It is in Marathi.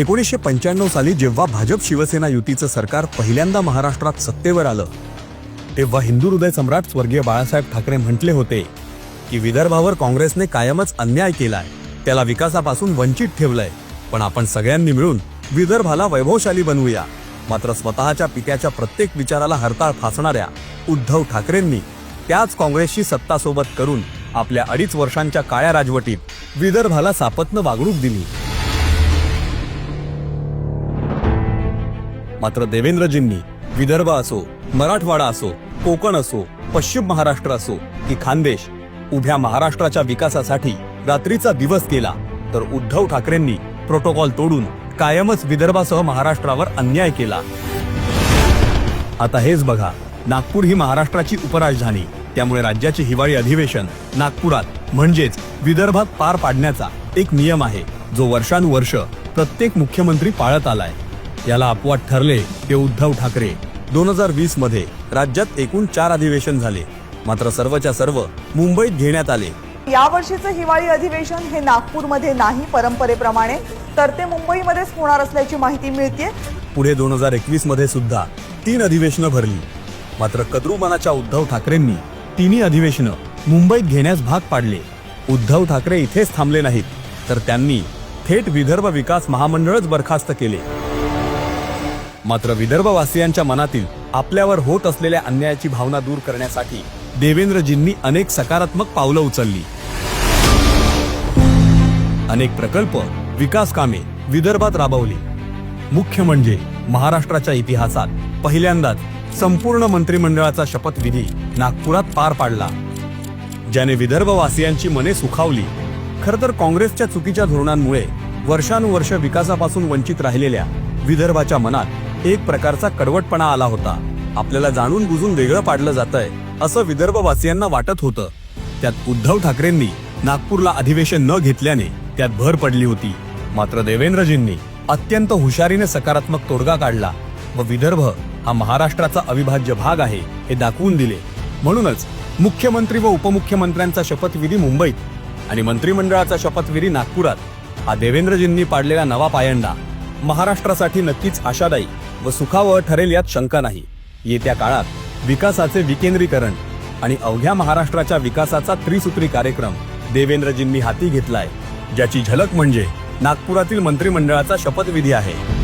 एकोणीसशे पंच्याण्णव साली जेव्हा भाजप शिवसेना युतीचं सरकार पहिल्यांदा महाराष्ट्रात सत्तेवर आलं तेव्हा हिंदू हृदय सम्राट स्वर्गीय बाळासाहेब ठाकरे म्हटले होते की विदर्भावर काँग्रेसने कायमच अन्याय केलाय त्याला विकासापासून वंचित ठेवलंय. पण आपण सगळ्यांनी मिळून विदर्भाला वैभवशाली बनवूया. मात्र स्वतःच्या पित्याच्या प्रत्येक विचाराला हरताळ फासणाऱ्या उद्धव ठाकरेंनी त्याच काँग्रेसशी सत्ता सोबत करून आपल्या अडीच वर्षांच्या काळ्या राजवटीत विदर्भाला सापत्न वागणूक दिली. मात्र देवेंद्रजींनी विदर्भ असो मराठवाडा असो कोकण असो पश्चिम महाराष्ट्र असो की खानदेश उभ्या महाराष्ट्राच्या विकासासाठी रात्रीचा दिवस केला तर उद्धव ठाकरेंनी प्रोटोकॉल तोडून कायमच विदर्भासह महाराष्ट्रावर अन्याय केला. आता हेच बघा नागपूर ही महाराष्ट्राची उपराजधानी त्यामुळे राज्याचे हिवाळी अधिवेशन नागपुरात म्हणजेच विदर्भात पार पाडण्याचा एक नियम आहे जो वर्षानुवर्ष प्रत्येक मुख्यमंत्री पाळत आलाय. याला अपवाद ठरले ते उद्धव ठाकरे. दोन हजार वीसमध्ये राज्यात एकूण चार अधिवेशन झाले. मात्र सर्वच्या सर्व मुंबईत घेण्यात आले. यावर्षीचं हिवाळी अधिवेशन हे नागपूरमध्ये नाही परंपरेप्रमाणे तर ते मुंबईमध्येच होणार असल्याची माहिती मिळते पुढे दोन हजार एकवीसमध्ये सुद्धा तीन अधिवेशनं भरली. मात्र कद्रुमानाच्या उद्धव ठाकरेंनी तिन्ही अधिवेशनं मुंबईत घेण्यास भाग पाडले. उद्धव ठाकरे इथेच थांबले नाहीत तर त्यांनी थेट विदर्भ विकास महामंडळच बरखास्त केले. मात्र विदर्भवासियांच्या मनातील आपल्यावर होत असलेल्या अन्यायाची भावना दूर करण्यासाठी देवेंद्रजींनी अनेक सकारात्मक पावलं उचलली. अनेक प्रकल्प विकास कामे विदर्भात राबवली. मुख्य म्हणजे महाराष्ट्राच्या इतिहासात पहिल्यांदाच संपूर्ण मंत्रिमंडळाचा शपथविधी नागपुरात पार पाडला. ज्याने विदर्भवासियांची मने सुखावली. खरंतर काँग्रेसच्या चुकीच्या धोरणांमुळे वर्षानुवर्ष विकासापासून वंचित राहिलेल्या विदर्भाच्या मनात एक प्रकारचा कडवटपणा आला होता. आपल्याला जाणून बुजून वेगळं पाडलं जातंय असं विदर्भवासियांना वाटत होतं. त्यात उद्धव ठाकरेंनी नागपूरला अधिवेशन न घेतल्याने त्यात भर पडली होती. मात्र देवेंद्रजींनी अत्यंत हुशारीने सकारात्मक तोडगा काढला व विदर्भ हा महाराष्ट्राचा अविभाज्य भाग आहे हे दाखवून दिले. म्हणूनच मुख्यमंत्री व उपमुख्यमंत्र्यांचा शपथविधी मुंबईत आणि मंत्रिमंडळाचा शपथविधी नागपुरात हा देवेंद्रजींनी पाडलेला नवा पायंडा. महाराष्ट्रासाठी नक्कीच आशादायी व सुखावह ठरेल यात शंका नाही. येत्या काळात विकासाचे विकेंद्रीकरण आणि अवघ्या महाराष्ट्राच्या विकासाचा त्रिसूत्री कार्यक्रम देवेंद्रजींनी हाती घेतलाय ज्याची झलक म्हणजे नागपुरातील मंत्रिमंडळाचा शपथविधी आहे.